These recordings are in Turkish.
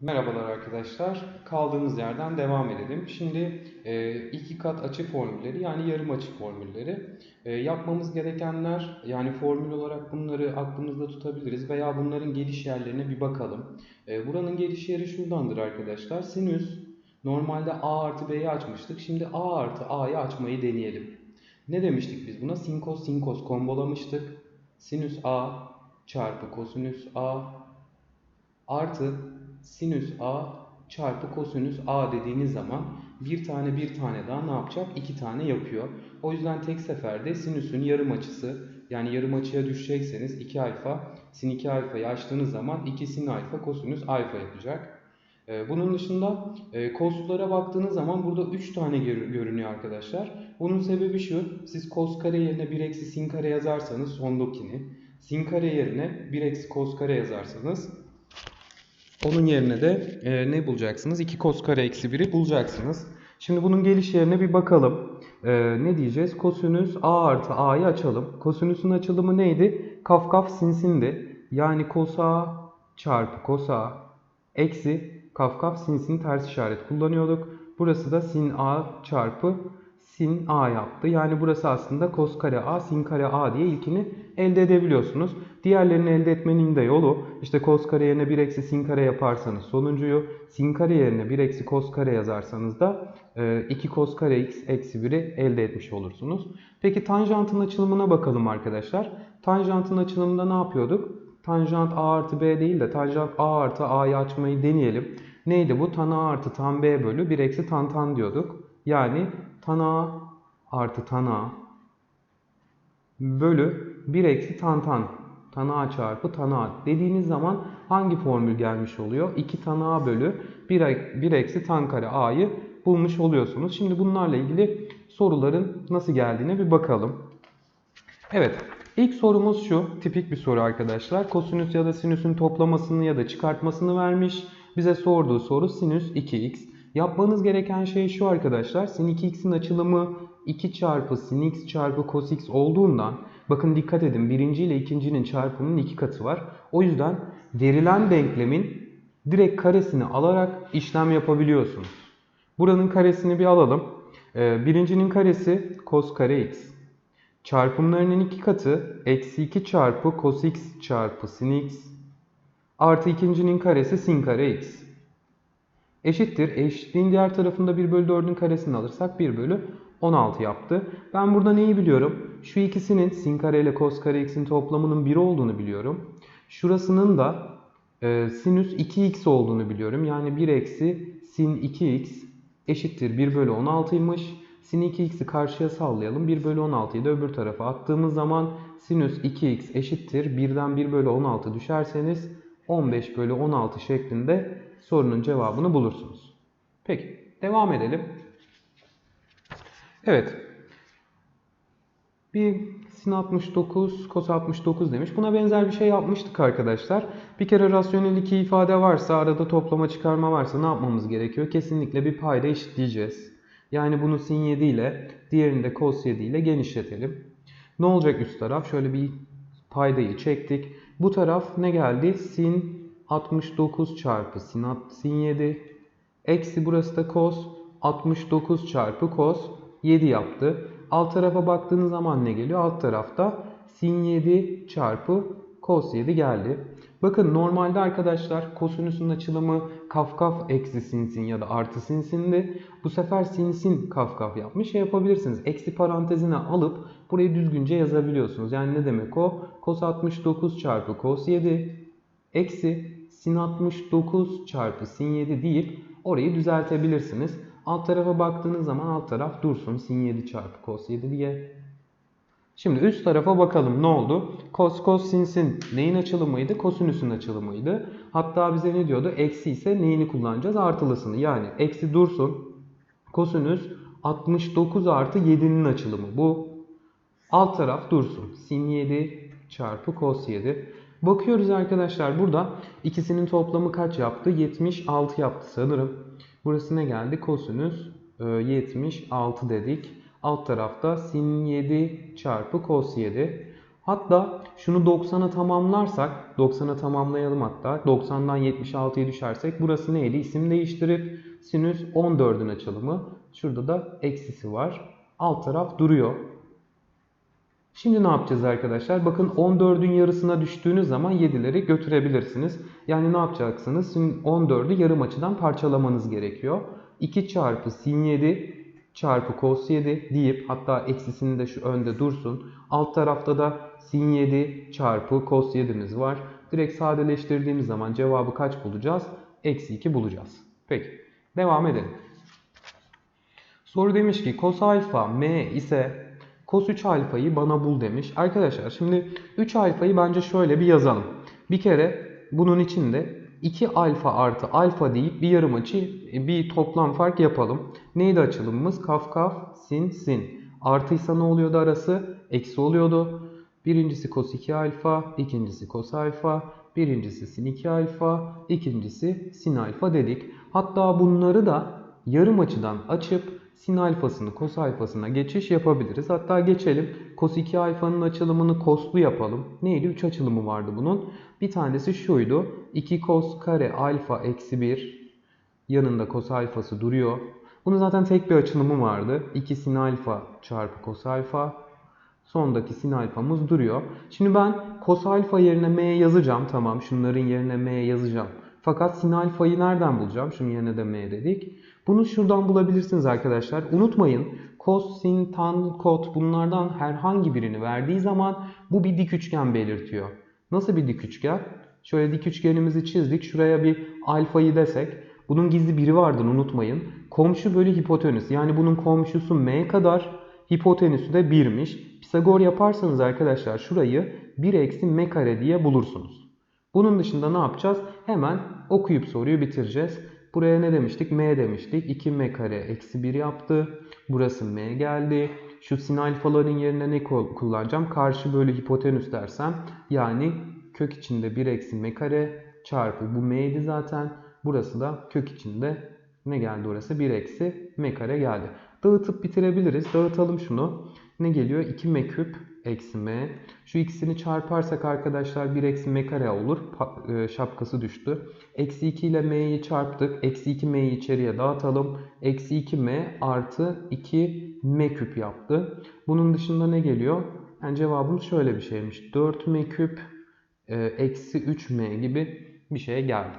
Merhabalar arkadaşlar. Kaldığımız yerden devam edelim. Şimdi e, iki kat açı formülleri yani yarım açı formülleri. E, yapmamız gerekenler yani formül olarak bunları aklımızda tutabiliriz veya bunların geliş yerlerine bir bakalım. E, buranın geliş yeri şuradandır arkadaşlar. Sinüs normalde a artı b'yi açmıştık. Şimdi a artı a'yı açmayı deneyelim. Ne demiştik biz buna? Sinkos sinkos kombolamıştık. Sinüs a çarpı kosinüs a artı sinüs a çarpı kosinüs a dediğiniz zaman bir tane bir tane daha ne yapacak? İki tane yapıyor. O yüzden tek seferde sinüsün yarım açısı yani yarım açıya düşecekseniz 2 alfa sin 2 alfayı açtığınız zaman 2 sin alfa kosinüs alfa yapacak. Ee, Bunun dışında e, koslara baktığınız zaman burada 3 tane gör- görünüyor arkadaşlar. Bunun sebebi şu. Siz kos kare yerine 1 eksi sin kare yazarsanız sondakini. Sin kare yerine 1 eksi kos kare yazarsanız onun yerine de e, ne bulacaksınız? 2 cos kare eksi 1'i bulacaksınız. Şimdi bunun geliş yerine bir bakalım. E, ne diyeceğiz? Kosinüs a artı a'yı açalım. Kosinüsün açılımı neydi? Kaf kaf sin sindi. Yani cos a çarpı cos a eksi kaf kaf sin sin ters işaret kullanıyorduk. Burası da sin a çarpı sin a yaptı. Yani burası aslında cos kare a sin kare a diye ilkini elde edebiliyorsunuz. Diğerlerini elde etmenin de yolu işte cos kare yerine 1 eksi sin kare yaparsanız sonuncuyu sin kare yerine 1 eksi cos kare yazarsanız da 2 cos kare x eksi 1'i elde etmiş olursunuz. Peki tanjantın açılımına bakalım arkadaşlar. Tanjantın açılımında ne yapıyorduk? Tanjant a artı b değil de tanjant a artı a'yı açmayı deneyelim. Neydi bu? Tan a artı tan b bölü 1 eksi tan tan diyorduk. Yani tan a artı tan a bölü 1 eksi tan tan. Tan a çarpı tan a dediğiniz zaman hangi formül gelmiş oluyor? 2 tan a bölü 1, 1 eksi tan kare a'yı bulmuş oluyorsunuz. Şimdi bunlarla ilgili soruların nasıl geldiğine bir bakalım. Evet. İlk sorumuz şu. Tipik bir soru arkadaşlar. Kosinüs ya da sinüsün toplamasını ya da çıkartmasını vermiş. Bize sorduğu soru sinüs 2x. Yapmanız gereken şey şu arkadaşlar. Sin 2x'in açılımı 2 çarpı sin x çarpı cos x olduğundan bakın dikkat edin birinci ile ikincinin çarpımının iki katı var. O yüzden verilen denklemin direkt karesini alarak işlem yapabiliyorsunuz. Buranın karesini bir alalım. Ee, birincinin karesi cos kare x. Çarpımlarının iki katı eksi 2 çarpı cos x çarpı sin x artı ikincinin karesi sin kare x eşittir. Eşitliğin diğer tarafında 1 bölü 4'ün karesini alırsak 1 bölü 16 yaptı. Ben burada neyi biliyorum? Şu ikisinin sin kare ile cos kare x'in toplamının 1 olduğunu biliyorum. Şurasının da e, sinüs 2x olduğunu biliyorum. Yani 1 eksi sin 2x eşittir 1 bölü 16'ymış. Sin 2x'i karşıya sallayalım. 1 bölü 16'yı da öbür tarafa attığımız zaman sinüs 2x eşittir. 1'den 1 bölü 16 düşerseniz 15 bölü 16 şeklinde sorunun cevabını bulursunuz. Peki devam edelim. Evet. Bir sin 69, kos 69 demiş. Buna benzer bir şey yapmıştık arkadaşlar. Bir kere rasyonel iki ifade varsa, arada toplama çıkarma varsa ne yapmamız gerekiyor? Kesinlikle bir payda eşitleyeceğiz. Yani bunu sin 7 ile, diğerini de cos 7 ile genişletelim. Ne olacak üst taraf? Şöyle bir paydayı çektik. Bu taraf ne geldi? Sin 69 çarpı sin, sin 7. Eksi burası da cos 69 çarpı cos 7 yaptı. Alt tarafa baktığınız zaman ne geliyor? Alt tarafta sin 7 çarpı cos 7 geldi. Bakın normalde arkadaşlar kosinüsün açılımı kaf kaf eksi sin sin ya da artı sin sindi. Bu sefer sin sin kaf kaf yapmış. Şey yapabilirsiniz. Eksi parantezine alıp burayı düzgünce yazabiliyorsunuz. Yani ne demek o? Cos 69 çarpı cos 7 eksi sin 69 çarpı sin 7 deyip orayı düzeltebilirsiniz. Alt tarafa baktığınız zaman alt taraf dursun sin 7 çarpı cos 7 diye. Şimdi üst tarafa bakalım ne oldu? Cos cos sin sin neyin açılımıydı? Kosinüsün açılımıydı. Hatta bize ne diyordu? Eksi ise neyini kullanacağız? Artılısını. Yani eksi dursun. Kosinüs 69 artı 7'nin açılımı. Bu alt taraf dursun. Sin 7 çarpı cos 7. Bakıyoruz arkadaşlar burada ikisinin toplamı kaç yaptı? 76 yaptı sanırım. Burası ne geldi? Kosinüs e, 76 dedik. Alt tarafta sin 7 çarpı cos 7. Hatta şunu 90'a tamamlarsak, 90'a tamamlayalım hatta. 90'dan 76'ya düşersek burası neydi? İsim değiştirip sinüs 14'ün açılımı. Şurada da eksisi var. Alt taraf duruyor. Şimdi ne yapacağız arkadaşlar? Bakın 14'ün yarısına düştüğünüz zaman 7'leri götürebilirsiniz. Yani ne yapacaksınız? Şimdi 14'ü yarım açıdan parçalamanız gerekiyor. 2 çarpı sin 7 çarpı cos 7 deyip hatta eksisini de şu önde dursun. Alt tarafta da sin 7 çarpı cos 7'miz var. Direkt sadeleştirdiğimiz zaman cevabı kaç bulacağız? Eksi 2 bulacağız. Peki devam edelim. Soru demiş ki cos alfa m ise cos 3 alfayı bana bul demiş. Arkadaşlar şimdi 3 alfayı bence şöyle bir yazalım. Bir kere bunun içinde 2 alfa artı alfa deyip bir yarım açı bir toplam fark yapalım. Neydi açılımımız? Kaf kaf sin sin. Artıysa ne oluyordu arası? Eksi oluyordu. Birincisi cos 2 alfa, ikincisi cos alfa, birincisi sin 2 alfa, ikincisi sin alfa dedik. Hatta bunları da yarım açıdan açıp sin alfasını cos alfasına geçiş yapabiliriz. Hatta geçelim. Cos 2 alfanın açılımını coslu yapalım. Neydi? 3 açılımı vardı bunun. Bir tanesi şuydu. 2 cos kare alfa eksi 1 yanında cos alfası duruyor. Bunun zaten tek bir açılımı vardı. 2 sin alfa çarpı cos alfa. Sondaki sin alfamız duruyor. Şimdi ben cos alfa yerine m yazacağım. Tamam şunların yerine m yazacağım. Fakat sin alfayı nereden bulacağım? Şunun yerine de m dedik. Bunu şuradan bulabilirsiniz arkadaşlar. Unutmayın cos, sin, tan, kot bunlardan herhangi birini verdiği zaman bu bir dik üçgen belirtiyor. Nasıl bir dik üçgen? Şöyle dik üçgenimizi çizdik. Şuraya bir alfayı desek. Bunun gizli biri vardır unutmayın. Komşu bölü hipotenüs. Yani bunun komşusu m kadar. Hipotenüsü de 1'miş. Pisagor yaparsanız arkadaşlar şurayı 1 eksi m kare diye bulursunuz. Bunun dışında ne yapacağız? Hemen okuyup soruyu bitireceğiz. Buraya ne demiştik? M demiştik. 2m kare eksi 1 yaptı. Burası m geldi. Şu sin alfaların yerine ne kullanacağım? Karşı bölü hipotenüs dersem. Yani kök içinde 1 eksi m kare çarpı bu m'ydi zaten. Burası da kök içinde ne geldi orası? 1 eksi m kare geldi. Dağıtıp bitirebiliriz. Dağıtalım şunu. Ne geliyor? 2m küp eksi m. Şu ikisini çarparsak arkadaşlar 1 eksi m kare olur. E, şapkası düştü. Eksi 2 ile m'yi çarptık. Eksi 2 m'yi içeriye dağıtalım. Eksi 2m artı 2 m küp yaptı. Bunun dışında ne geliyor? Yani cevabımız şöyle bir şeymiş. 4m küp e, eksi 3m gibi bir şeye geldi.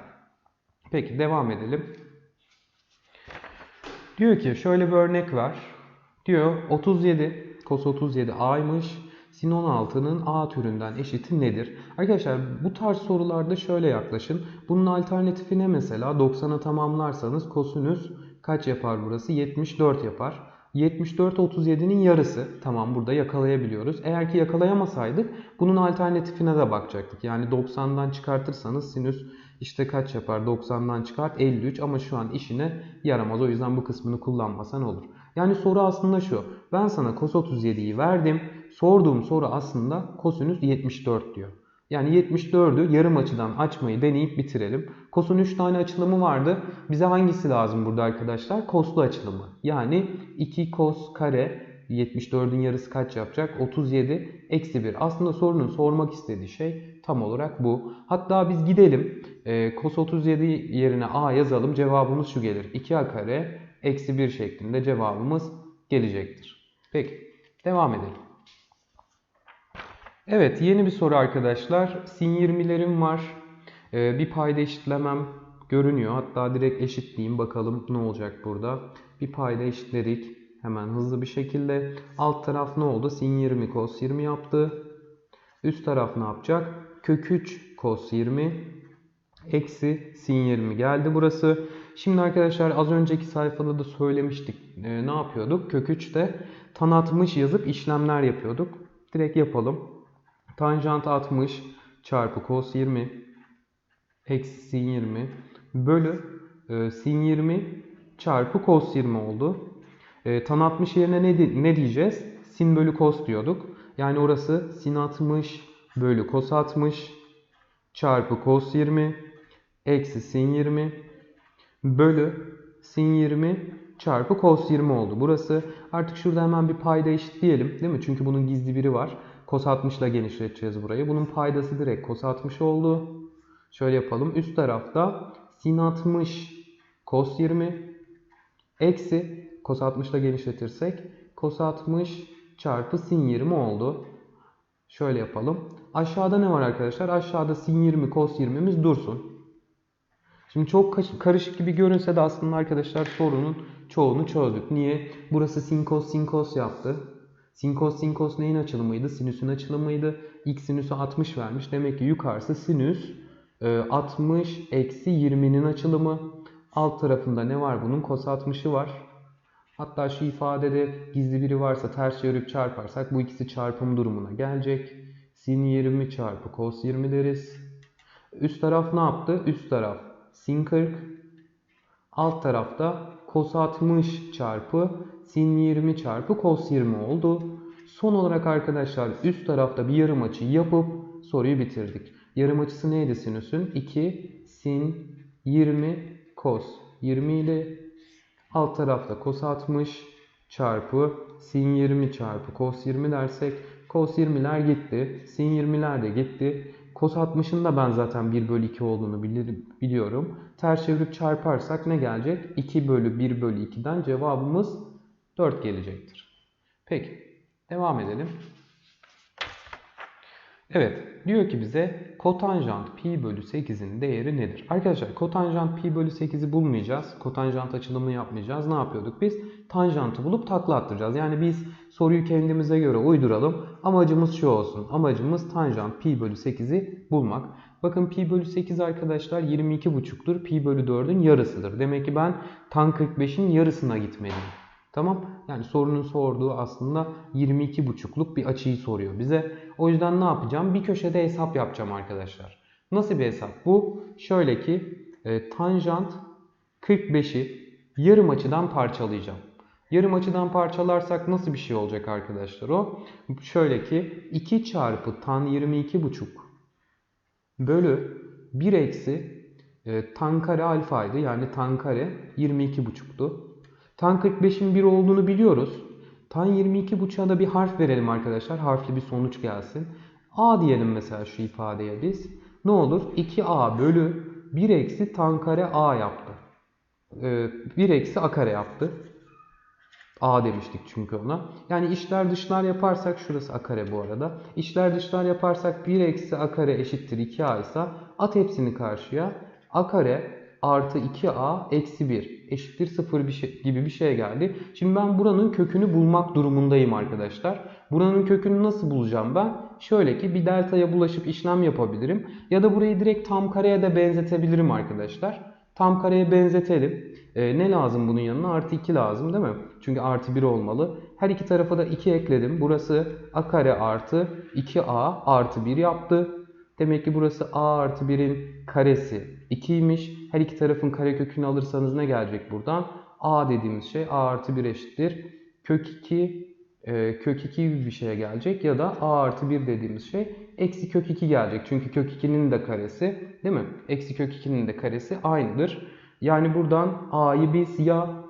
Peki devam edelim. Diyor ki şöyle bir örnek var. Diyor 37 cos 37 a'ymış. Sin 16'nın a türünden eşiti nedir? Arkadaşlar bu tarz sorularda şöyle yaklaşın. Bunun alternatifi ne mesela? 90'a tamamlarsanız kosinüs kaç yapar burası? 74 yapar. 74 37'nin yarısı. Tamam burada yakalayabiliyoruz. Eğer ki yakalayamasaydık bunun alternatifine de bakacaktık. Yani 90'dan çıkartırsanız sinüs işte kaç yapar? 90'dan çıkart 53 ama şu an işine yaramaz. O yüzden bu kısmını kullanmasan olur. Yani soru aslında şu. Ben sana cos 37'yi verdim. Sorduğum soru aslında kosinüs 74 diyor. Yani 74'ü yarım açıdan açmayı deneyip bitirelim. Kosun 3 tane açılımı vardı. Bize hangisi lazım burada arkadaşlar? Koslu açılımı. Yani 2 kos kare 74'ün yarısı kaç yapacak? 37 eksi 1. Aslında sorunun sormak istediği şey tam olarak bu. Hatta biz gidelim. E, cos 37 yerine a yazalım. Cevabımız şu gelir. 2a kare eksi 1 şeklinde cevabımız gelecektir. Peki devam edelim. Evet yeni bir soru arkadaşlar. Sin 20'lerim var. Ee, bir payda eşitlemem görünüyor. Hatta direkt eşitleyeyim bakalım ne olacak burada. Bir payda eşitledik. Hemen hızlı bir şekilde. Alt taraf ne oldu? Sin 20 cos 20 yaptı. Üst taraf ne yapacak? Kök 3 cos 20 eksi sin 20 geldi burası. Şimdi arkadaşlar az önceki sayfada da söylemiştik. Ee, ne yapıyorduk? Kök 3'te tan 60 yazıp işlemler yapıyorduk. Direkt yapalım. Tanjant 60 çarpı cos 20 eksi sin 20 bölü e, sin 20 çarpı cos 20 oldu. E, tan 60 yerine ne, ne diyeceğiz? Sin bölü cos diyorduk. Yani orası sin 60 bölü cos 60 çarpı cos 20 eksi sin 20 bölü sin 20 çarpı cos 20 oldu. Burası artık şurada hemen bir payda eşitleyelim değil mi? Çünkü bunun gizli biri var. Cos 60 ile genişleteceğiz burayı. Bunun paydası direkt cos 60 oldu. Şöyle yapalım. Üst tarafta sin 60 cos 20 eksi cos 60 ile genişletirsek cos 60 çarpı sin 20 oldu. Şöyle yapalım. Aşağıda ne var arkadaşlar? Aşağıda sin 20 cos 20'miz dursun. Şimdi çok karışık gibi görünse de aslında arkadaşlar sorunun çoğunu çözdük. Niye? Burası sin cos sin cos yaptı. Sin cos sin cos neyin açılımıydı? Sinüsün açılımıydı. X sinüsü 60 vermiş. Demek ki yukarısı sinüs e, 60 eksi 20'nin açılımı. Alt tarafında ne var bunun? Cos 60'ı var. Hatta şu ifadede gizli biri varsa ters çevirip çarparsak bu ikisi çarpım durumuna gelecek. Sin 20 çarpı cos 20 deriz. Üst taraf ne yaptı? Üst taraf sin 40. Alt tarafta cos 60 çarpı sin 20 çarpı cos 20 oldu. Son olarak arkadaşlar üst tarafta bir yarım açı yapıp soruyu bitirdik. Yarım açısı neydi sinüsün? 2 sin 20 cos 20 ile alt tarafta cos 60 çarpı sin 20 çarpı cos 20 dersek cos 20'ler gitti. Sin 20'ler de gitti. Cos 60'ın da ben zaten 1 bölü 2 olduğunu biliyorum. Ters çevirip çarparsak ne gelecek? 2 bölü 1 bölü 2'den cevabımız 4 gelecektir. Peki devam edelim. Evet diyor ki bize kotanjant pi bölü 8'in değeri nedir? Arkadaşlar kotanjant pi bölü 8'i bulmayacağız. Kotanjant açılımını yapmayacağız. Ne yapıyorduk biz? Tanjantı bulup takla attıracağız. Yani biz soruyu kendimize göre uyduralım. Amacımız şu olsun. Amacımız tanjant pi bölü 8'i bulmak. Bakın pi bölü 8 arkadaşlar 22,5'tur. Pi bölü 4'ün yarısıdır. Demek ki ben tan 45'in yarısına gitmeliyim. Tamam. Yani sorunun sorduğu aslında 22,5'luk bir açıyı soruyor bize. O yüzden ne yapacağım? Bir köşede hesap yapacağım arkadaşlar. Nasıl bir hesap bu? Şöyle ki e, tanjant 45'i yarım açıdan parçalayacağım. Yarım açıdan parçalarsak nasıl bir şey olacak arkadaşlar o? Şöyle ki 2 çarpı tan 22,5 bölü 1 eksi e, tan kare alfaydı. Yani tan kare 22,5'tu. Tan 45'in 1 olduğunu biliyoruz. Tan 22,5'a da bir harf verelim arkadaşlar. Harfli bir sonuç gelsin. A diyelim mesela şu ifadeye biz. Ne olur? 2A bölü 1 eksi tan kare A yaptı. Ee, 1 eksi A kare yaptı. A demiştik çünkü ona. Yani içler dışlar yaparsak şurası A kare bu arada. İçler dışlar yaparsak 1 eksi A kare eşittir 2A ise at hepsini karşıya. A kare artı 2A eksi 1 eşittir 0 bir şey, gibi bir şey geldi. Şimdi ben buranın kökünü bulmak durumundayım arkadaşlar. Buranın kökünü nasıl bulacağım ben? Şöyle ki bir delta'ya bulaşıp işlem yapabilirim. Ya da burayı direkt tam kareye de benzetebilirim arkadaşlar. Tam kareye benzetelim. Ee, ne lazım bunun yanına? Artı 2 lazım değil mi? Çünkü artı 1 olmalı. Her iki tarafa da 2 ekledim. Burası a kare artı 2a artı 1 yaptı. Demek ki burası a artı 1'in karesi 2'ymiş. Her iki tarafın kare kökünü alırsanız ne gelecek buradan? a dediğimiz şey a artı 1 eşittir. Kök 2 e, kök 2 gibi bir şeye gelecek. Ya da a artı 1 dediğimiz şey eksi kök 2 gelecek. Çünkü kök 2'nin de karesi değil mi? Eksi kök 2'nin de karesi aynıdır. Yani buradan a'yı biz ya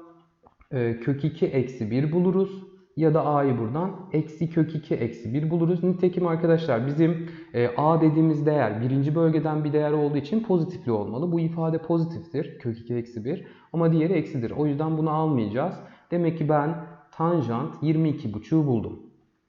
e, kök 2 eksi 1 buluruz ya da a'yı buradan eksi kök 2 eksi 1 buluruz. Nitekim arkadaşlar bizim e, a dediğimiz değer birinci bölgeden bir değer olduğu için pozitifli olmalı. Bu ifade pozitiftir. Kök 2 eksi 1 ama diğeri eksidir. O yüzden bunu almayacağız. Demek ki ben tanjant 22,5'u buldum.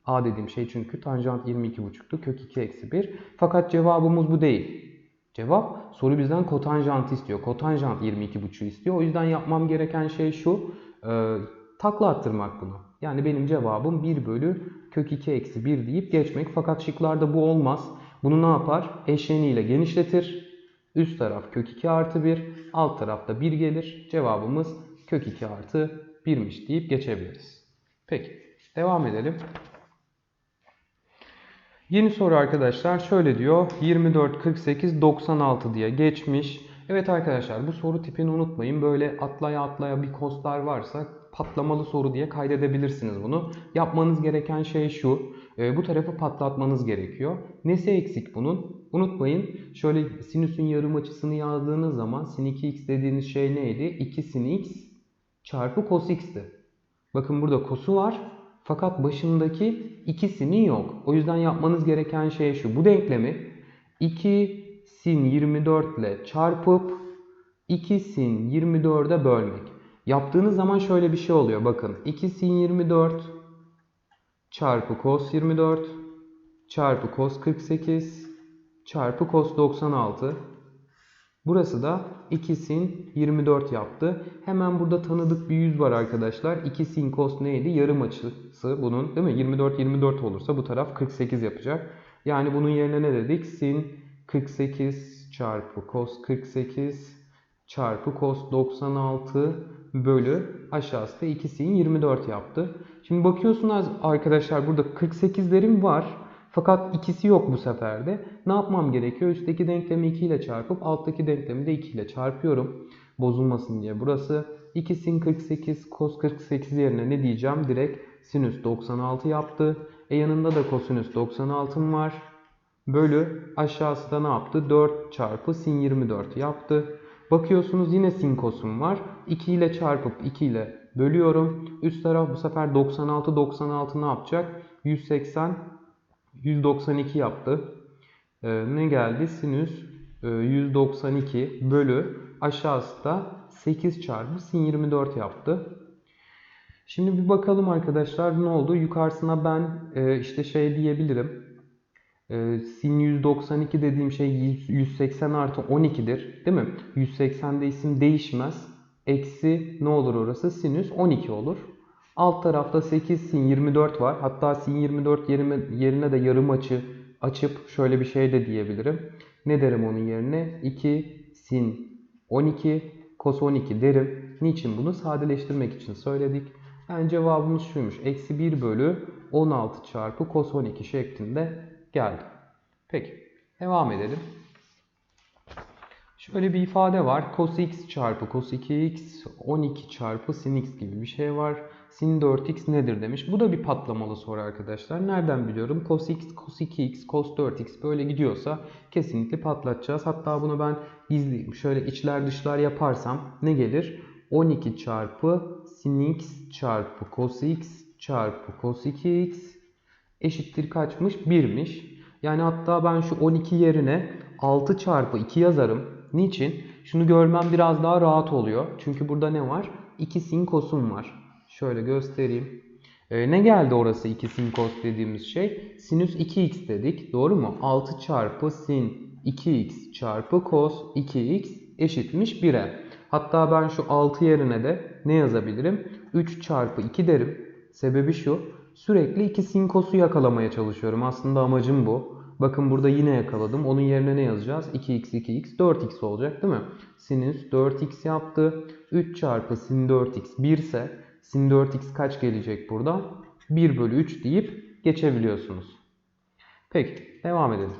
A dediğim şey çünkü tanjant 22,5'tu. Kök 2 eksi 1. Fakat cevabımız bu değil. Cevap soru bizden kotanjant istiyor. Kotanjant 22,5 istiyor. O yüzden yapmam gereken şey şu. E, takla attırmak bunu. Yani benim cevabım 1 bölü kök 2 eksi 1 deyip geçmek. Fakat şıklarda bu olmaz. Bunu ne yapar? Eşleniyle genişletir. Üst taraf kök 2 artı 1. Alt tarafta 1 gelir. Cevabımız kök 2 artı 1'miş deyip geçebiliriz. Peki devam edelim. Yeni soru arkadaşlar şöyle diyor. 24, 48, 96 diye geçmiş. Evet arkadaşlar bu soru tipini unutmayın. Böyle atlaya atlaya bir kostlar varsa patlamalı soru diye kaydedebilirsiniz bunu. Yapmanız gereken şey şu. e, Bu tarafı patlatmanız gerekiyor. Nesi eksik bunun? Unutmayın şöyle sinüsün yarım açısını yazdığınız zaman sin 2x dediğiniz şey neydi? 2 sin x çarpı cos x'ti. Bakın burada cos'u var. Fakat başındaki ikisinin yok. O yüzden yapmanız gereken şey şu. Bu denklemi 2 sin 24 ile çarpıp 2 sin 24'e bölmek. Yaptığınız zaman şöyle bir şey oluyor. Bakın 2 sin 24 çarpı cos 24 çarpı cos 48 çarpı cos 96. Burası da 2 sin 24 yaptı. Hemen burada tanıdık bir yüz var arkadaşlar. 2 sin cos neydi? Yarım açısı bunun değil mi? 24 24 olursa bu taraf 48 yapacak. Yani bunun yerine ne dedik? Sin 48 çarpı cos 48 çarpı cos 96 bölü aşağısı da 2 sin 24 yaptı. Şimdi bakıyorsunuz arkadaşlar burada 48'lerim var. Fakat ikisi yok bu seferde. Ne yapmam gerekiyor? Üstteki denklemi 2 ile çarpıp alttaki denklemi de 2 ile çarpıyorum. Bozulmasın diye. Burası 2 sin 48 cos 48 yerine ne diyeceğim? Direkt sinüs 96 yaptı. E yanında da kosinüs 96'm var. Bölü aşağısı da ne yaptı? 4 çarpı sin 24 yaptı. Bakıyorsunuz yine sin kosum var. 2 ile çarpıp 2 ile bölüyorum. Üst taraf bu sefer 96 96 ne yapacak? 180 192 yaptı. Ee, ne geldi? Sinüs e, 192 bölü aşağısı da 8 çarpı sin 24 yaptı. Şimdi bir bakalım arkadaşlar ne oldu? Yukarısına ben e, işte şey diyebilirim. E, sin 192 dediğim şey 180 artı 12'dir. Değil mi? 180'de isim değişmez. Eksi ne olur orası? Sinüs 12 olur. Alt tarafta 8 sin 24 var. Hatta sin 24 yerine, yerine de yarım açı açıp şöyle bir şey de diyebilirim. Ne derim onun yerine? 2 sin 12 cos 12 derim. Niçin bunu? Sadeleştirmek için söyledik. Yani cevabımız şuymuş. Eksi 1 bölü 16 çarpı cos 12 şeklinde geldi. Peki. Devam edelim. Şöyle bir ifade var. Cos x çarpı cos 2x 12 çarpı sin x gibi bir şey var. Sin 4x nedir demiş. Bu da bir patlamalı soru arkadaşlar. Nereden biliyorum? Cos x, cos 2x, cos 4x böyle gidiyorsa kesinlikle patlatacağız. Hatta bunu ben gizleyeyim. Şöyle içler dışlar yaparsam ne gelir? 12 çarpı sin x çarpı cos x çarpı cos 2x eşittir kaçmış? 1'miş. Yani hatta ben şu 12 yerine 6 çarpı 2 yazarım. Niçin? Şunu görmem biraz daha rahat oluyor. Çünkü burada ne var? 2 sin cos'um var. Şöyle göstereyim. Ee, ne geldi orası 2 sin cos dediğimiz şey? Sinüs 2x dedik. Doğru mu? 6 çarpı sin 2x çarpı cos 2x eşitmiş 1'e. Hatta ben şu 6 yerine de ne yazabilirim? 3 çarpı 2 derim. Sebebi şu. Sürekli 2 sin cos'u yakalamaya çalışıyorum. Aslında amacım bu. Bakın burada yine yakaladım. Onun yerine ne yazacağız? 2x, 2x, 4x olacak değil mi? Sinüs 4x yaptı. 3 çarpı sin 4x 1 ise sin 4x kaç gelecek burada? 1 bölü 3 deyip geçebiliyorsunuz. Peki devam edelim.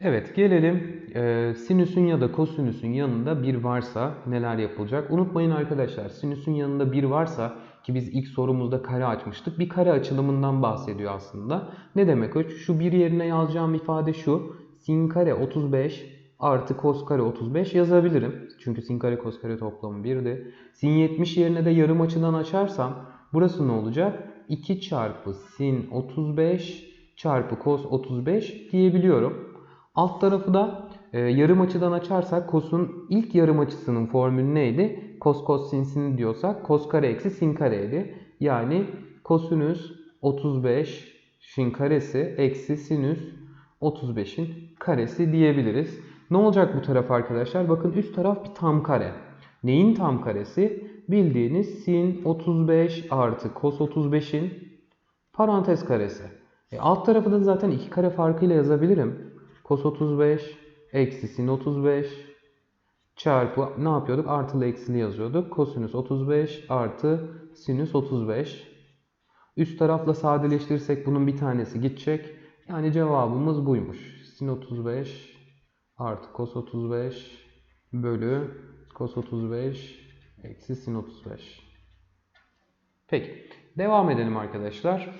Evet gelelim e, sinüsün ya da kosinüsün yanında bir varsa neler yapılacak? Unutmayın arkadaşlar sinüsün yanında bir varsa ki biz ilk sorumuzda kare açmıştık. Bir kare açılımından bahsediyor aslında. Ne demek o? Şu bir yerine yazacağım ifade şu. Sin kare 35 artı kos kare 35 yazabilirim. Çünkü sin kare kos kare toplamı 1'di. Sin 70 yerine de yarım açıdan açarsam burası ne olacak? 2 çarpı sin 35 çarpı kos 35 diyebiliyorum. Alt tarafı da e, yarım açıdan açarsak kosun ilk yarım açısının formülü neydi? Kos kos sin sin diyorsak kos kare eksi sin kareydi. Yani kosinüs 35 sin karesi eksi sinüs 35'in karesi diyebiliriz. Ne olacak bu taraf arkadaşlar? Bakın üst taraf bir tam kare. Neyin tam karesi? Bildiğiniz sin 35 artı cos 35'in parantez karesi. E, alt tarafı da zaten iki kare farkıyla yazabilirim. Cos 35 eksi sin 35 çarpı ne yapıyorduk? Artılı eksili yazıyorduk. Kosinüs 35 artı sinüs 35. Üst tarafla sadeleştirirsek bunun bir tanesi gidecek. Yani cevabımız buymuş. Sin 35 artı cos 35 bölü cos 35 eksi sin 35. Peki. Devam edelim arkadaşlar.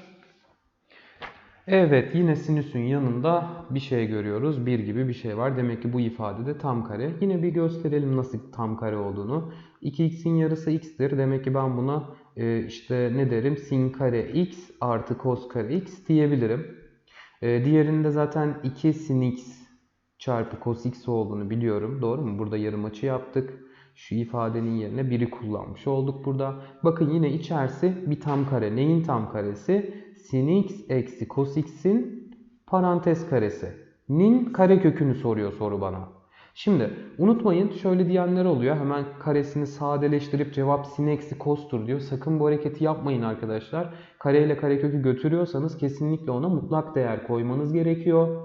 Evet yine sinüsün yanında bir şey görüyoruz. Bir gibi bir şey var. Demek ki bu ifade de tam kare. Yine bir gösterelim nasıl tam kare olduğunu. 2x'in yarısı x'tir. Demek ki ben buna e, işte ne derim sin kare x artı cos kare x diyebilirim. E, diğerinde zaten 2 sin x çarpı cos x olduğunu biliyorum. Doğru mu? Burada yarım açı yaptık. Şu ifadenin yerine 1'i kullanmış olduk burada. Bakın yine içerisi bir tam kare. Neyin tam karesi? Sin x eksi cos x'in parantez karesi. Nin kare kökünü soruyor soru bana. Şimdi unutmayın şöyle diyenler oluyor. Hemen karesini sadeleştirip cevap sin eksi cos'tur diyor. Sakın bu hareketi yapmayın arkadaşlar. Kare ile karekökü götürüyorsanız kesinlikle ona mutlak değer koymanız gerekiyor.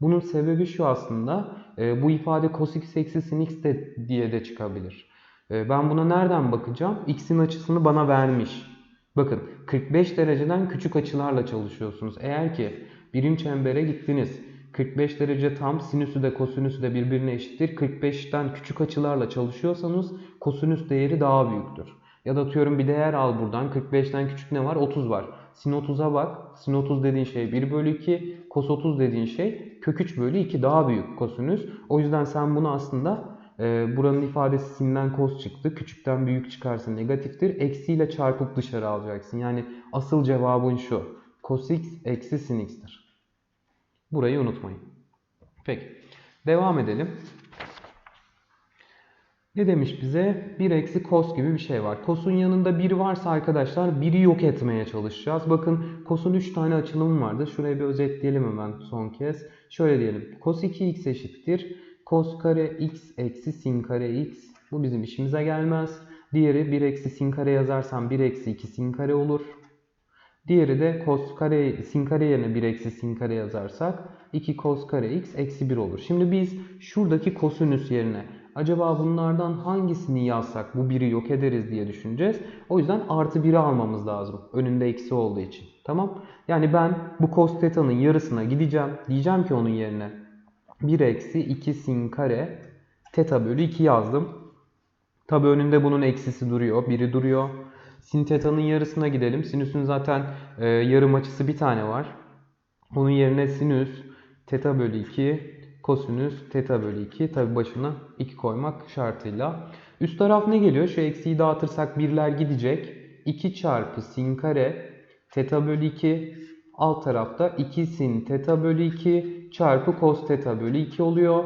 Bunun sebebi şu aslında. e, bu ifade cos x eksi sin x de diye de çıkabilir. E, ben buna nereden bakacağım? X'in açısını bana vermiş. Bakın 45 dereceden küçük açılarla çalışıyorsunuz. Eğer ki birim çembere gittiniz. 45 derece tam sinüsü de kosinüsü de birbirine eşittir. 45'ten küçük açılarla çalışıyorsanız kosinüs değeri daha büyüktür. Ya da atıyorum bir değer al buradan. 45'ten küçük ne var? 30 var. Sin 30'a bak. Sin 30 dediğin şey 1 bölü 2. Kos 30 dediğin şey kök 3 bölü 2 daha büyük kosinüs. O yüzden sen bunu aslında e, buranın ifadesi sinden kos çıktı. Küçükten büyük çıkarsa negatiftir. Eksiyle çarpıp dışarı alacaksın. Yani asıl cevabın şu. Cos x eksi sin x'tir. Burayı unutmayın. Peki. Devam edelim. Ne demiş bize? 1 eksi cos gibi bir şey var. Cos'un yanında 1 varsa arkadaşlar 1'i yok etmeye çalışacağız. Bakın cos'un 3 tane açılımı vardı. Şurayı bir özetleyelim hemen son kez. Şöyle diyelim. Cos 2x eşittir. Cos kare x eksi sin kare x. Bu bizim işimize gelmez. Diğeri 1 eksi sin kare yazarsam 1 eksi 2 sin kare olur. Diğeri de cos kare, sin kare yerine 1 eksi sin kare yazarsak 2 cos kare x eksi 1 olur. Şimdi biz şuradaki kosinüs yerine acaba bunlardan hangisini yazsak bu 1'i yok ederiz diye düşüneceğiz. O yüzden artı 1'i almamız lazım. Önünde eksi olduğu için. Tamam. Yani ben bu cos teta'nın yarısına gideceğim. Diyeceğim ki onun yerine 1 eksi 2 sin kare teta bölü 2 yazdım. Tabi önünde bunun eksisi duruyor. Biri duruyor. Sin teta'nın yarısına gidelim. Sinüsün zaten e, yarım açısı bir tane var. Onun yerine sinüs teta bölü 2 kosinüs teta bölü 2 tabi başına 2 koymak şartıyla. Üst taraf ne geliyor? Şu eksiği dağıtırsak birler gidecek. 2 çarpı sin kare teta bölü 2 alt tarafta 2 sin teta bölü 2 çarpı cos teta bölü 2 oluyor.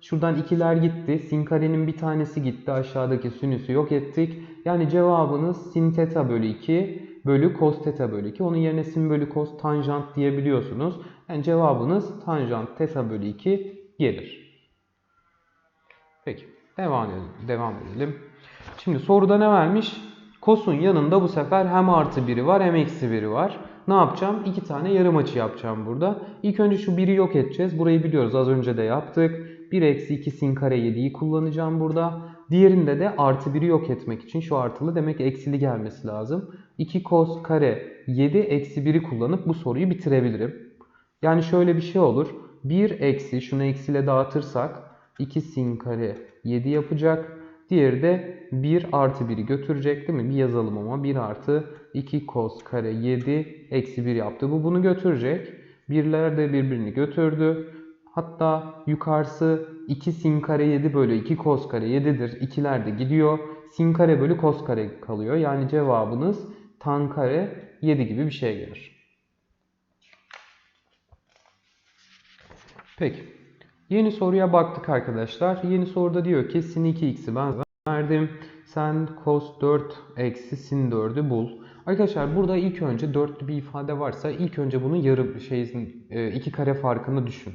Şuradan ikiler gitti. Sin karenin bir tanesi gitti. Aşağıdaki sinüsü yok ettik. Yani cevabınız sin teta bölü 2 bölü cos teta bölü 2. Onun yerine sin bölü cos tanjant diyebiliyorsunuz. Yani cevabınız tanjant teta bölü 2 gelir. Peki. Devam edelim. Devam edelim. Şimdi soruda ne vermiş? Cos'un yanında bu sefer hem artı biri var hem eksi biri var. Ne yapacağım? İki tane yarım açı yapacağım burada. İlk önce şu biri yok edeceğiz. Burayı biliyoruz. Az önce de yaptık. 1 eksi 2 sin kare 7'yi kullanacağım burada. Diğerinde de artı 1'i yok etmek için şu artılı demek eksili gelmesi lazım. 2 cos kare 7 eksi 1'i kullanıp bu soruyu bitirebilirim. Yani şöyle bir şey olur. 1 eksi şunu eksiyle dağıtırsak 2 sin kare 7 yapacak. Diğeri de 1 artı 1'i götürecek değil mi? Bir yazalım ama 1 artı 2 cos kare 7 eksi 1 yaptı. Bu bunu götürecek. Birler de birbirini götürdü. Hatta yukarısı 2 sin kare 7 bölü 2 cos kare 7'dir. İkiler de gidiyor. Sin kare bölü cos kare kalıyor. Yani cevabınız tan kare 7 gibi bir şey gelir. Peki. Yeni soruya baktık arkadaşlar. Yeni soruda diyor ki sin 2x'i ben verdim. Sen cos 4 eksi sin 4'ü bul. Arkadaşlar burada ilk önce dörtlü bir ifade varsa ilk önce bunun yarı şeyin e, iki kare farkını düşün.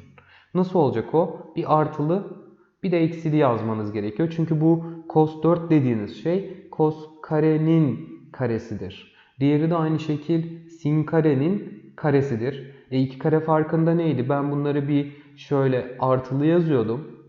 Nasıl olacak o? Bir artılı bir de eksili yazmanız gerekiyor. Çünkü bu cos 4 dediğiniz şey cos karenin karesidir. Diğeri de aynı şekil sin karenin karesidir. E iki kare farkında neydi? Ben bunları bir şöyle artılı yazıyordum.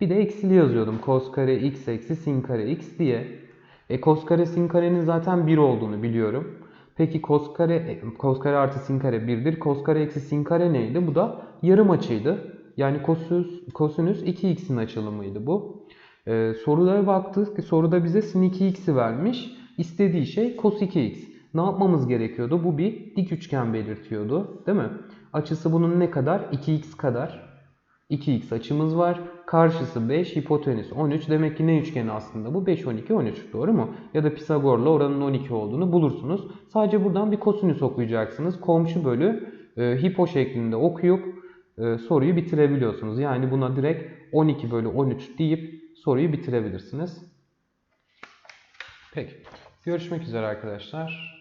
Bir de eksili yazıyordum. Cos kare x eksi sin kare x diye. E cos kare sin karenin zaten 1 olduğunu biliyorum. Peki cos kare, e, artı sin kare 1'dir. Cos kare eksi sin kare neydi? Bu da yarım açıydı. Yani kosinüs, kosinüs 2x'in açılımıydı bu. Ee, sorulara baktık ki soruda bize sin 2x'i vermiş. İstediği şey cos 2x. Ne yapmamız gerekiyordu? Bu bir dik üçgen belirtiyordu. Değil mi? Açısı bunun ne kadar? 2x kadar. 2x açımız var. Karşısı 5, hipotenüs 13. Demek ki ne üçgeni aslında bu? 5, 12, 13. Doğru mu? Ya da Pisagor'la oranın 12 olduğunu bulursunuz. Sadece buradan bir kosinüs okuyacaksınız. Komşu bölü e, hipo şeklinde okuyup e, soruyu bitirebiliyorsunuz. Yani buna direkt 12 bölü 13 deyip soruyu bitirebilirsiniz. Peki. Görüşmek üzere arkadaşlar.